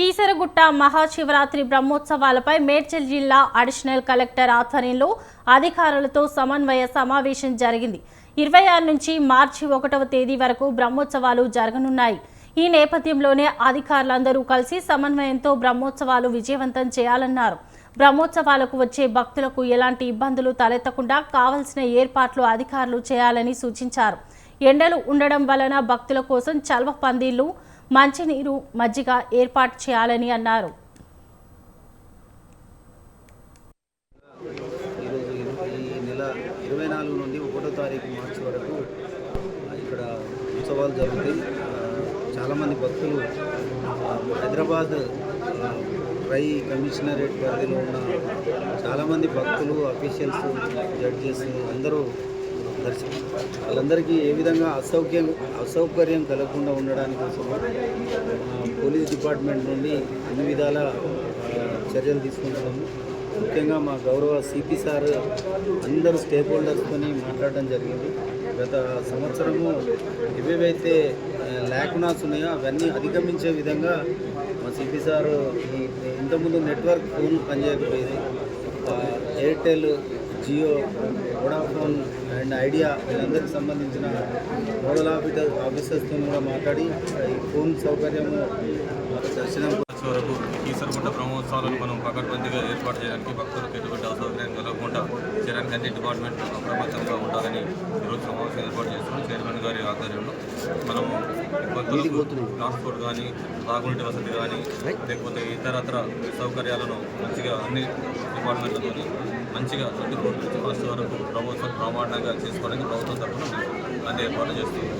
కీసరగుట్ట మహాశివరాత్రి బ్రహ్మోత్సవాలపై మేడ్చల్ జిల్లా additional collector ఆధ్వర్యంలో అధికారులతో సమన్వయ సమావేశం జరిగింది. ఇరవై ఆరు నుంచి మార్చి ఒకటవ తేదీ వరకు బ్రహ్మోత్సవాలు జరగనున్నాయి. ఈ నేపథ్యంలోనే అధికారులందరూ కలిసి సమన్వయంతో బ్రహ్మోత్సవాలు విజయవంతం చేయాలన్నారు. బ్రహ్మోత్సవాలకు వచ్చే భక్తులకు ఎలాంటి ఇబ్బందులు తలెత్తకుండా కావలసిన ఏర్పాట్లు అధికారులు చేయాలని సూచించారు. ఎండలు ఉండడం వలన భక్తుల కోసం చల్వ పందిళ్ళు మంచినీరు మజ్జిగ ఏర్పాటు చేయాలని అన్నారు. ఇరవై- నాలుగు నుండి ఒకటో తారీఖు మార్చి వరకు ఇక్కడ ఉత్సవాలు జరుగుతాయి. చాలామంది భక్తులు హైదరాబాద్ ఆ, ట్రై కమిషనరేట్ పరిధిలో ఉన్న చాలామంది భక్తులు అఫీషియల్స్ జడ్జెస్ అందరూ దర్శనం వాళ్ళందరికీ ఏ విధంగా అసౌక్యం అసౌకర్యం కలగకుండా ఉండడానికి కోసం పోలీస్ డిపార్ట్మెంట్ నుండి అన్ని విధాల చర్యలు తీసుకుంటున్నాము. ముఖ్యంగా మా గౌరవ సిపి సార్ అందరూ స్టేక్ హోల్డర్స్తో మాట్లాడడం జరిగింది. గత సంవత్సరము ఏవేవైతే ల్యాకునాస్ ఉన్నాయో అవన్నీ అధిగమించే విధంగా మా సిపి సార్ ఈ ఇంతకుముందు network phone పనిచేయకపోయింది. Airtel Jio Vodafone and Idea వీళ్ళందరికీ సంబంధించిన నోడల్ ఆఫీసర్ ఆఫీసర్స్తో కూడా మాట్లాడి ఈ ఫోన్ సౌకర్యము దర్శనం వరకు కీసరగుట్ట బ్రహ్మోత్సవాలను మనం పకడ్బందీగా ఏర్పాటు చేయడానికి భక్తులకు ఎటువంటి అన్ని డిపార్ట్మెంట్ అప్రమత్తంగా ఉండాలని ఈరోజు సమావేశం ఏర్పాటు చేస్తున్నాం చైర్మన్ గారి ఆధ్వర్యంలో మనము భక్తులకు ట్రాన్స్పోర్ట్ కానీ తాగునీటి వసతి కానీ లేకపోతే ఇతరత్ర సౌకర్యాలను మంచిగా అన్ని డిపార్ట్మెంట్లతో మంచిగా నుంచి ఫస్ట్ వరకు బ్రహ్మోత్సవం బ్రహ్మాండంగా చేసుకోవడానికి ప్రభుత్వం తరఫున అన్ని ఏర్పాట్లు చేస్తున్నాం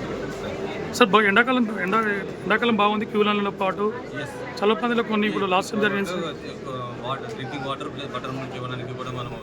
సార్ బాగా ఎండాకాలం ఎండా ఎండాకాలం బాగుంది. క్యూ లైన్లో పాటు చల్లపందిలో కొన్ని ఇప్పుడు లాస్ట్ టైం జరిగింది water drinking water plus butter milk ఇవ్వడానికి కూడా మనము